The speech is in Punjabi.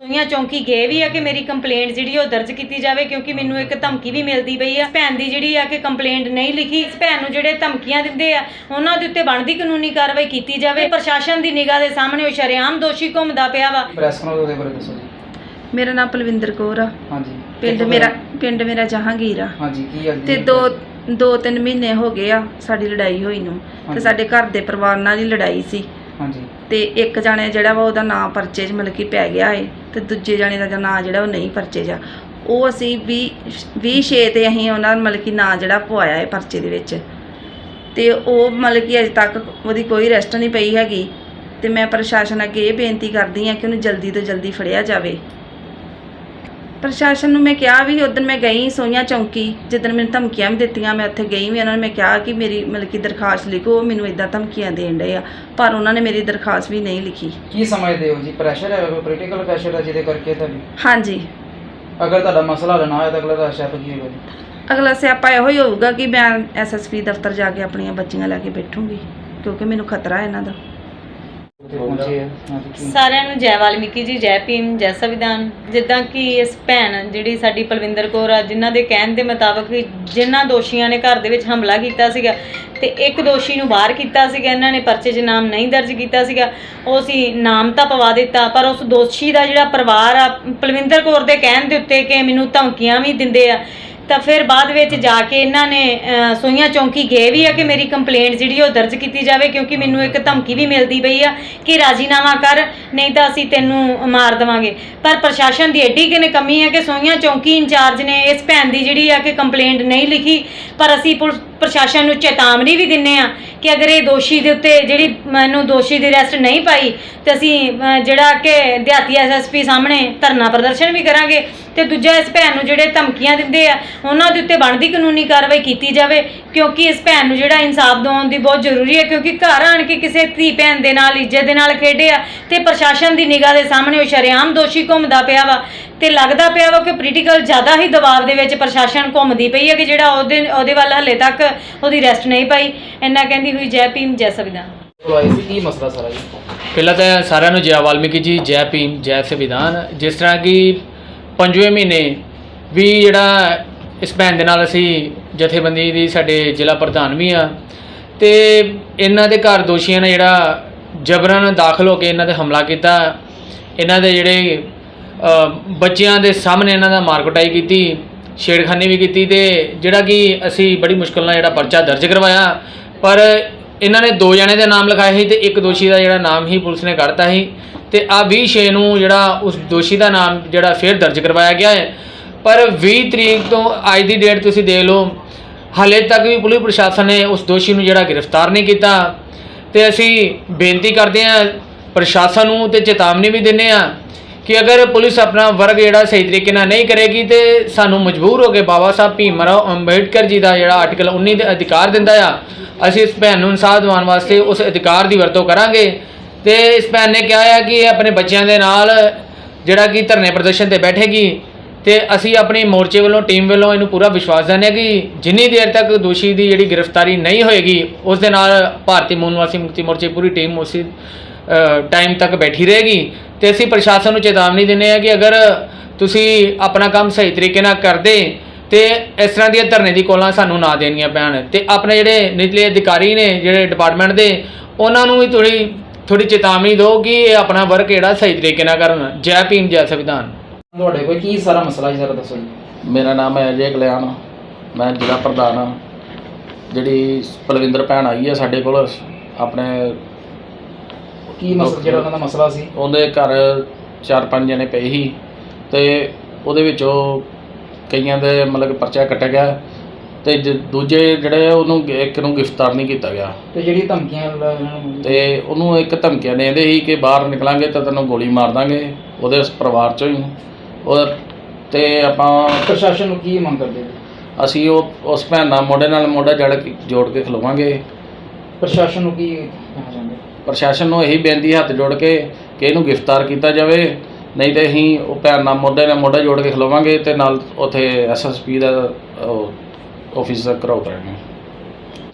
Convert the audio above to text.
ਸੋਈਆਂ ਚੌਂਕੀ ਗਏ ਵੀ ਆ ਕਿ ਮੇਰੀ ਕੰਪਲੇਂਟ ਜਿਹੜੀ ਉਹ ਦਰਜ ਕੀਤੀ ਜਾਵੇ ਕਿਉਂਕਿ ਮੈਨੂੰ ਇੱਕ ਧਮਕੀ ਵੀ ਮਿਲਦੀ ਪਈ ਆ। ਭੈਣ ਦੀ ਜਿਹੜੀ ਆ ਕਿ ਕੰਪਲੇਂਟ ਨਹੀਂ ਲਿਖੀ ਇਸ ਭੈਣ ਨੂੰ ਜਿਹੜੇ ਧਮਕੀਆਂ ਦਿੰਦੇ ਆ ਉਹਨਾਂ ਦੇ ਉੱਤੇ ਬਣਦੀ ਕਾਨੂੰਨੀ ਕਾਰਵਾਈ ਕੀਤੀ ਜਾਵੇ। ਪ੍ਰਸ਼ਾਸਨ ਦੀ ਨਿਗਾਹ ਦੇ ਸਾਹਮਣੇ ਉਹ ਸ਼ਰੇਆਮ ਦੋਸ਼ੀ ਘੁੰਮਦਾ ਪਿਆ ਵਾ। ਪ੍ਰੈਸ ਕਾਨਫਰੰਸ ਦੇ ਬਾਰੇ ਦੱਸੋ ਜੀ। ਮੇਰਾ ਨਾਮ ਪਲਵਿੰਦਰ ਕੌਰ ਆ। ਹਾਂਜੀ। ਪਿੰਡ ਕਿੱਥੋਂ ਮੇਰਾ? ਪਿੰਡ ਮੇਰਾ ਜਹਾਂਗੀਰ ਆ। ਹਾਂਜੀ ਕੀ ਅੱਜ ਤੇ ਦੋ ਦੋ ਤਿੰਨ ਮਹੀਨੇ ਹੋ ਗਏ ਆ ਸਾਡੀ ਲੜਾਈ ਹੋਈ ਨੂੰ। ਤੇ ਹਾਂਜੀ। ਸਾਡੇ ਘਰ ਦੇ ਪਰਿਵਾਰ ਨਾਲ ਹੀ ਲੜਾਈ ਸੀ। ਹਾਂਜੀ। ਤੇ ਇੱਕ ਜਾਣੇ ਜਿਹੜਾ ਵਾ ਉਹਦਾ ਨਾਂ ਪਰਚੇ 'ਚ ਮਤਲਬ ਕਿ ਪੈ ਗਿਆ ਏ ਤੇ ਦੂਜੇ ਜਾਣੇ ਦਾ ਨਾਂ ਜਿਹੜਾ ਉਹ ਨਹੀਂ ਪਰਚੇ 'ਚ ਆ। ਉਹ ਅਸੀਂ 20 20 ਛੇ ਤੇ ਅਸੀਂ ਉਹਨਾਂ ਦਾ ਮਤਲਬ ਕਿ ਨਾਂ ਜਿਹੜਾ ਪਵਾਇਆ ਏ ਪਰਚੇ ਦੇ ਵਿੱਚ। ਤੇ ਉਹ ਮਤਲਬ ਕਿ ਅਜੇ ਤੱਕ ਉਹਦੀ ਕੋਈ ਰੈਸਟ ਨਹੀਂ ਪਈ ਹੈਗੀ। ਤੇ ਮੈਂ ਪ੍ਰਸ਼ਾਸਨ ਅੱਗੇ ਇਹ ਬੇਨਤੀ ਕਰਦੀ ਹਾਂ ਕਿ ਉਹਨੂੰ ਜਲਦੀ ਤੋਂ ਜਲਦੀ ਫੜਿਆ ਜਾਵੇ। ਪ੍ਰਸ਼ਾਸਨ ਨੂੰ ਮੈਂ ਕਿਹਾ ਵੀ ਉਦੋਂ ਮੈਂ ਗਈ ਸੋਈਆਂ ਚੌਂਕੀ ਜਿੱਦਣ ਮੈਨੂੰ ਧਮਕੀਆਂ ਵੀ ਦਿੱਤੀਆਂ ਮੈਂ ਉੱਥੇ ਗਈ ਵੀ ਉਹਨਾਂ ਨੇ ਮੈਂ ਕਿਹਾ ਕਿ ਮੇਰੀ ਮਤਲਬ ਕਿ ਦਰਖਾਸਤ ਲਿਖੋ ਉਹ ਮੈਨੂੰ ਇਦਾਂ ਧਮਕੀਆਂ ਦੇਣ ਡਏ ਆ ਪਰ ਉਹਨਾਂ ਨੇ ਮੇਰੀ ਦਰਖਾਸਤ ਵੀ ਨਹੀਂ ਲਿਖੀ। ਕੀ ਸਮਝਦੇ ਹੋ ਜੀ? ਪ੍ਰੈਸ਼ਰ ਹੈ ਕੋਈ ਪੋਲੀਟੀਕਲ ਪ੍ਰੈਸ਼ਰ ਹੈ ਜਿਹਦੇ ਕਰਕੇ ਤੁਹਾਡੀ? ਹਾਂਜੀ। ਅਗਰ ਤੁਹਾਡਾ ਮਸਲਾ ਹੱਲ ਨਾ ਹੋਇਆ ਤਾਂ ਅਗਲਾ ਦਾ ਸਟੈਪ ਕੀ ਹੋਏਗਾ ਜੀ? ਅਗਲਾ ਸਿਆਪਾ ਇਹੋ ਹੀ ਹੋਊਗਾ ਕਿ ਮੈਂ ਐਸਐਸਪੀ ਦਫ਼ਤਰ ਜਾ ਕੇ ਆਪਣੀਆਂ ਬੱਚੀਆਂ ਲੈ ਕੇ ਬੈਠੂੰਗੀ ਕਿਉਂਕਿ ਮੈਨੂੰ ਖਤਰਾ ਹੈ ਇਹਨਾਂ ਦਾ ਉੱਥੇ ਪਹੁੰਚੇ ਆ ਹਾਂਜੀ ਕੀ- ਸਾਰਿਆਂ ਨੂੰ ਜੈ ਵਾਲਮੀਕੀ ਜੀ, ਜੈ ਭੀਮ, ਜੈ ਸੰਵਿਧਾਨ। ਜਿੱਦਾਂ ਕਿ ਇਸ ਭੈਣ ਜਿਹੜੀ ਸਾਡੀ ਪਲਵਿੰਦਰ ਕੌਰ ਆ, ਜਿਨ੍ਹਾਂ ਦੇ ਕਹਿਣ ਦੇ ਮੁਤਾਬਕ ਜਿਨ੍ਹਾਂ ਦੋਸ਼ੀਆਂ ਨੇ ਘਰ ਦੇ ਵਿੱਚ ਹਮਲਾ ਕੀਤਾ ਸੀਗਾ ਤੇ ਇੱਕ ਦੋਸ਼ੀ ਨੂੰ ਬਾਹਰ ਕੀਤਾ ਸੀਗਾ, ਇਹਨਾਂ ਨੇ ਪਰਚੇ 'ਚ ਨਾਮ ਨਹੀਂ ਦਰਜ ਕੀਤਾ ਸੀਗਾ। ਉਹ ਅਸੀਂ ਨਾਮ ਤਾਂ ਪਵਾ ਦਿੱਤਾ, ਪਰ ਉਸ ਦੋਸ਼ੀ ਦਾ ਜਿਹੜਾ ਪਰਿਵਾਰ ਆ, ਪਲਵਿੰਦਰ ਕੌਰ ਦੇ ਕਹਿਣ ਦੇ ਉੱਤੇ ਕਿ ਮੈਨੂੰ ਧਮਕੀਆਂ ਵੀ ਦਿੰਦੇ ਆ। ਤਾਂ ਫਿਰ ਬਾਅਦ ਵਿੱਚ ਜਾ ਕੇ ਇਹਨਾਂ ਨੇ ਅਹ, ਸੋਈਆਂ ਚੌਂਕੀ ਗਏ ਵੀ ਆ ਕਿ ਮੇਰੀ ਕੰਪਲੇਂਟ ਜਿਹੜੀ ਉਹ ਦਰਜ ਕੀਤੀ ਜਾਵੇ ਕਿਉਂਕਿ ਮੈਨੂੰ ਇੱਕ ਧਮਕੀ ਵੀ ਮਿਲਦੀ ਪਈ ਆ ਕਿ ਰਾਜੀਨਾਮਾ ਕਰ ਨਹੀਂ ਤਾਂ ਅਸੀਂ ਤੈਨੂੰ ਮਾਰ ਦੇਵਾਂਗੇ। ਪਰ ਪ੍ਰਸ਼ਾਸਨ ਦੀ ਐਡੀ ਕਿਨੇ ਕਮੀ ਹੈ ਕਿ ਸੋਹੀਆਂ ਚੌਂਕੀ ਇੰਚਾਰਜ ਨੇ ਇਸ ਭੈਣ ਦੀ ਜਿਹੜੀ ਆ ਕਿ ਕੰਪਲੇਂਟ ਨਹੀਂ ਲਿਖੀ ਪਰ ਅਸੀਂ ਪੁਲਿਸ ਪ੍ਰਸ਼ਾਸਨ ਨੂੰ ਚੇਤਾਵਨੀ ਵੀ ਦਿੰਨੇ ਆ ਕਿ ਅਗਰ ਇਹ ਦੋਸ਼ੀ ਦੇ ਉੱਤੇ ਜਿਹੜੀ ਮੈਨੂੰ ਦੋਸ਼ੀ ਦੀ ਅਰੈਸਟ ਨਹੀਂ ਪਾਈ, ਤੇ ਅਸੀਂ ਜਿਹੜਾ ਕਿ ਦਿਹਾਤੀ ਐਸਐਸਪੀ ਸਾਹਮਣੇ ਧਰਨਾ ਪ੍ਰਦਰਸ਼ਨ ਵੀ ਕਰਾਂਗੇ, ਤੇ ਦੂਜਾ ਇਸ ਭੈਣ ਨੂੰ ਜਿਹੜੇ ਧਮਕੀਆਂ ਦਿੰਦੇ ਆ, ਉਹਨਾਂ ਦੇ ਉੱਤੇ ਬਣਦੀ ਕਾਨੂੰਨੀ ਕਾਰਵਾਈ ਕੀਤੀ ਜਾਵੇ, ਕਿਉਂਕਿ ਇਸ ਭੈਣ ਨੂੰ ਜਿਹੜਾ ਇਨਸਾਫ ਦਿਵਾਉਣ ਦੀ ਬਹੁਤ ਜ਼ਰੂਰੀ ਹੈ, ਕਿਉਂਕਿ ਘਰ ਆਣ ਕੇ ਕਿਸੇ ਧੀ ਭੈਣ ਦੇ ਨਾਲ, ਇੱਜ਼ਤ ਦੇ ਨਾਲ ਖੇਡੇ ਆ, ਤੇ ਪ੍ਰਸ਼ਾਸਨ ਦੀ ਨਿਗਾਹ ਦੇ ਸਾਹਮਣੇ ਉਹ ਸ਼ਰੇਆਮ ਦੋਸ਼ੀ ਘੁੰਮਦਾ ਪਿਆ ਵਾ। ਤੇ ਲੱਗਦਾ ਪਿਆ ਵਾ ਕਿ ਪੋਲੀਟੀਕਲ ਜ਼ਿਆਦਾ ਹੀ ਦਬਾਅ ਦੇ ਵਿੱਚ ਪ੍ਰਸ਼ਾਸਨ ਘੁੰਮਦੀ ਪਈ ਹੈ ਕਿ ਜਿਹੜਾ ਉਹਦੇ ਉਹਦੇ ਵੱਲ ਹਲੇ ਤੱਕ ਉਹਦੀ ਰੈਸਟ ਨਹੀਂ ਪਾਈ। ਇੰਨਾ ਕਹਿੰਦੀ ਹੋਈ ਜੈ ਭੀਮ ਜੈ ਸੰਵਿਧਾਨ। ਸੀ ਕੀ ਮਸਲਾ ਸਾਰਾ ਜੀ? ਪਹਿਲਾਂ ਤਾਂ ਸਾਰਿਆਂ ਨੂੰ ਜੈ ਵਾਲਮੀਕੀ ਜੀ ਜੈ ਭੀਮ ਜੈ ਸੰਵਿਧਾਨ। ਜਿਸ ਤਰ੍ਹਾਂ ਕਿ ਪੰਜਵੇਂ ਮਹੀਨੇ ਵੀ ਜਿਹੜਾ ਇਸ ਭੈਣ ਦੇ ਨਾਲ ਅਸੀਂ ਜਥੇਬੰਦੀ ਦੀ ਸਾਡੇ ਜ਼ਿਲ੍ਹਾ ਪ੍ਰਧਾਨ ਵੀ ਆ ਤੇ ਇਹਨਾਂ ਦੇ ਘਰ ਦੋਸ਼ੀਆਂ ਨੇ ਜਿਹੜਾ ਜਬਰਨ ਦਾਖਲ ਹੋ ਕੇ ਇਹਨਾਂ ਤੇ ਹਮਲਾ ਕੀਤਾ। ਇਹਨਾਂ ਦੇ ਜਿਹੜੇ ਬੱਚਿਆਂ ਦੇ ਸਾਹਮਣੇ ਇਹਨਾਂ ਦਾ ਮਾਰ ਕੁਟਾਈ ਕੀਤੀ, ਛੇੜਖਾਨੀ ਵੀ ਕੀਤੀ ਤੇ ਜਿਹੜਾ ਕਿ ਅਸੀਂ ਬੜੀ ਮੁਸ਼ਕਲ ਨਾਲ ਜਿਹੜਾ ਪਰਚਾ ਦਰਜ ਕਰਵਾਇਆ। ਪਰ ਇਹਨਾਂ ਨੇ ਦੋ ਜਣੇ ਦੇ ਨਾਮ ਲਿਖਾਏ ਸੀ ਤੇ ਇੱਕ ਦੋਸ਼ੀ ਦਾ ਜਿਹੜਾ ਨਾਮ ਹੀ ਪੁਲਿਸ ਨੇ ਕੱਢਤਾ ਸੀ ਤੇ ਆ 20 ਛੇ ਨੂੰ ਜਿਹੜਾ ਉਸ ਦੋਸ਼ੀ ਦਾ ਨਾਮ ਜਿਹੜਾ ਫਿਰ ਦਰਜ ਕਰਵਾਇਆ ਗਿਆ ਹੈ। ਪਰ 20 ਤਰੀਕ ਤੋਂ ਅੱਜ ਦੀ ਡੇਟ ਤੁਸੀਂ ਦੇਖ ਲਓ, ਹਾਲੇ ਤੱਕ ਵੀ ਪੁਲਿਸ ਪ੍ਰਸ਼ਾਸਨ ਨੇ ਉਸ ਦੋਸ਼ੀ ਨੂੰ ਜਿਹੜਾ ਗ੍ਰਿਫਤਾਰ ਨਹੀਂ ਕੀਤਾ ਤੇ ਅਸੀਂ ਬੇਨਤੀ ਕਰਦੇ ਹਾਂ ਪ੍ਰਸ਼ਾਸਨ ਨੂੰ ਤੇ ਚੇਤਾਵਨੀ ਵੀ ਦਿੰਦੇ ਹਾਂ ਕਿ ਅਗਰ ਪੁਲਿਸ ਆਪਣਾ ਵਰਗ ਜਿਹੜਾ ਸਹੀ ਤਰੀਕੇ ਨਾਲ ਨਹੀਂ ਕਰੇਗੀ ਤੇ ਸਾਨੂੰ ਮਜਬੂਰ ਹੋ ਕੇ ਬਾਬਾ ਸਾਹਿਬ ਭੀਮ ਰਾਓ ਅੰਬੇਡਕਰ ਜੀ ਦਾ ਜਿਹੜਾ ਆਰਟੀਕਲ 19 ਦੇ ਅਧਿਕਾਰ ਦਿੰਦਾ ਆ, ਅਸੀਂ ਇਸ ਭੈਣ ਨੂੰ ਇਨਸਾਫ ਦਿਵਾਉਣ ਵਾਸਤੇ ਉਸ ਅਧਿਕਾਰ ਦੀ ਵਰਤੋਂ ਕਰਾਂਗੇ। ਤੇ ਇਸ ਭੈਣ ਨੇ ਕਿਹਾ ਹੈ ਕਿ ਇਹ ਆਪਣੇ ਬੱਚਿਆਂ ਦੇ ਨਾਲ ਜਿਹੜਾ ਕਿ ਧਰਨੇ ਪ੍ਰਦਰਸ਼ਨ ਤੇ ਬੈਠੇਗੀ ਤੇ ਅਸੀਂ ਆਪਣੀ ਮੋਰਚੇ ਵੱਲੋਂ, ਟੀਮ ਵੱਲੋਂ ਇਹਨੂੰ ਪੂਰਾ ਵਿਸ਼ਵਾਸ ਦਿੰਦੇ ਹਾਂ ਕਿ ਜਿੰਨੀ ਦੇਰ ਤੱਕ ਦੋਸ਼ੀ ਦੀ ਜਿਹੜੀ ਗ੍ਰਿਫਤਾਰੀ ਨਹੀਂ ਹੋਏਗੀ, ਉਸ ਦੇ ਨਾਲ ਭਾਰਤੀ ਮੂਲ ਨਿਵਾਸੀ ਮੁਕਤੀ ਮੋਰਚੇ ਪੂਰੀ ਟੀਮ ਉਸੇ ਟਾਈਮ ਤੱਕ ਬੈਠੀ ਰਹੇਗੀ ਤੇ ਅਸੀਂ ਪ੍ਰਸ਼ਾਸਨ ਨੂੰ ਚੇਤਾਵਨੀ ਦਿੰਦੇ ਹਾਂ ਕਿ ਅਗਰ ਤੁਸੀਂ ਆਪਣਾ ਕੰਮ ਸਹੀ ਤਰੀਕੇ ਨਾਲ ਕਰਦੇ ਤੇ ਇਸ ਤਰ੍ਹਾਂ ਦੀਆਂ ਧਰਨੇ ਦੀ ਕੋਲਾਂ ਸਾਨੂੰ ਨਾ ਦੇਣੀਆਂ ਪੈਣ ਤੇ ਆਪਣੇ ਜਿਹੜੇ ਨਿਚਲੇ ਅਧਿਕਾਰੀ ਨੇ ਜਿਹੜੇ ਡਿਪਾਰਟਮੈਂਟ ਦੇ ਉਹਨਾਂ ਨੂੰ ਵੀ ਥੋੜੀ ਥੋੜੀ ਚੇਤਾਵਨੀ ਦਿਓ ਕਿ ਇਹ ਆਪਣਾ ਵਰਕ ਜਿਹੜਾ ਸਹੀ ਤਰੀਕੇ ਨਾਲ ਕਰਨ ਜੈ ਭੀਮ ਜੈ ਸੰਵਿਧਾਨ। ਤੁਹਾਡੇ ਕੋਲ ਕੀ ਸਾਰਾ ਮਸਲਾ ਜੀ ਸਾਰਾ ਦੱਸੋ ਜੀ। ਮੇਰਾ ਨਾਮ ਹੈ ਅਜੇ ਕਲਿਆਣ ਮੈਂ ਜ਼ਿਲ੍ਹਾ ਪ੍ਰਧਾਨ ਹਾਂ। ਜਿਹੜੀ ਪਲਵਿੰਦਰ ਭੈਣ ਆਈ ਹੈ ਸਾਡੇ ਕੋਲ ਆਪਣੇ ਕੀ ਮਸਲਾ ਜਿਹੜਾ ਉਹਨਾਂ ਦਾ ਮਸਲਾ ਸੀ? ਉਹਦੇ ਘਰ ਚਾਰ ਪੰਜ ਜਣੇ ਪਏ ਸੀ ਤੇ ਉਹਦੇ ਵਿੱਚੋਂ ਕਈਆਂ ਦੇ ਮਤਲਬ ਕਿ ਪਰਚਾ ਕੱਟਿਆ ਗਿਆ ਤੇ ਜ- ਦੂਜੇ ਜਿਹੜੇ ਆ, ਉਹਨੂੰ ਗ- ਇੱਕ ਨੂੰ ਗ੍ਰਿਫਤਾਰ ਨਹੀਂ ਕੀਤਾ ਗਿਆ। ਤੇ ਜਿਹੜੀ ਧਮਕੀਆਂ ਨੂੰ ਤੇ ਉਹਨੂੰ ਇੱਕ ਧਮਕੀਆਂ ਦੇਂਦੇ ਸੀ ਕਿ ਬਾਹਰ ਨਿਕਲਾਂਗੇ ਤਾਂ ਤੈਨੂੰ ਗੋਲੀ ਮਾਰ ਦਾਂਗੇ ਉਹਦੇ ਉਸ ਪਰਿਵਾਰ ਚੋਂ ਹੀ ਉਹ ਤੇ ਆਪਾਂ ਪ੍ਰਸ਼ਾਸਨ ਨੂੰ ਕੀ ਮੰਗ ਕਰਦੇ? ਜੀ ਅਸੀਂ ਉਹ ਉਸ ਭੈਣ ਨਾਲ ਮੋਢੇ ਨਾਲ ਮੋਢਾ ਜੜ ਕੇ ਜੋੜ ਕੇ ਖਲੋਵਾਂਗੇ। ਪ੍ਰਸ਼ਾਸਨ ਨੂੰ ਕੀ ਕਹਿਣਾ ਚਾਹੁੰਦੇ? ਪ੍ਰਸ਼ਾਸਨ ਨੂੰ ਇਹੀ ਬੇਨਤੀ ਹੱਥ ਜੋੜ ਕੇ ਕਿ ਇਹਨੂੰ ਗ੍ਰਿਫਤਾਰ ਕੀਤਾ ਜਾਵੇ। ਨਹੀਂ ਤੇ ਅਸੀਂ ਉਹ ਭੈਣ ਨਾਲ ਮੋਢੇ ਨਾਲ ਮੋਢਾ ਜੋੜ ਕੇ ਖਲੋਵਾਂਗੇ ਤੇ ਨਾਲ ਉੱਥੇ ਐਸਐਸਪੀ ਦਾ ਆਫਿਸ ਦਾ ਘਰਾਓ ਕਰਾਂਗੇ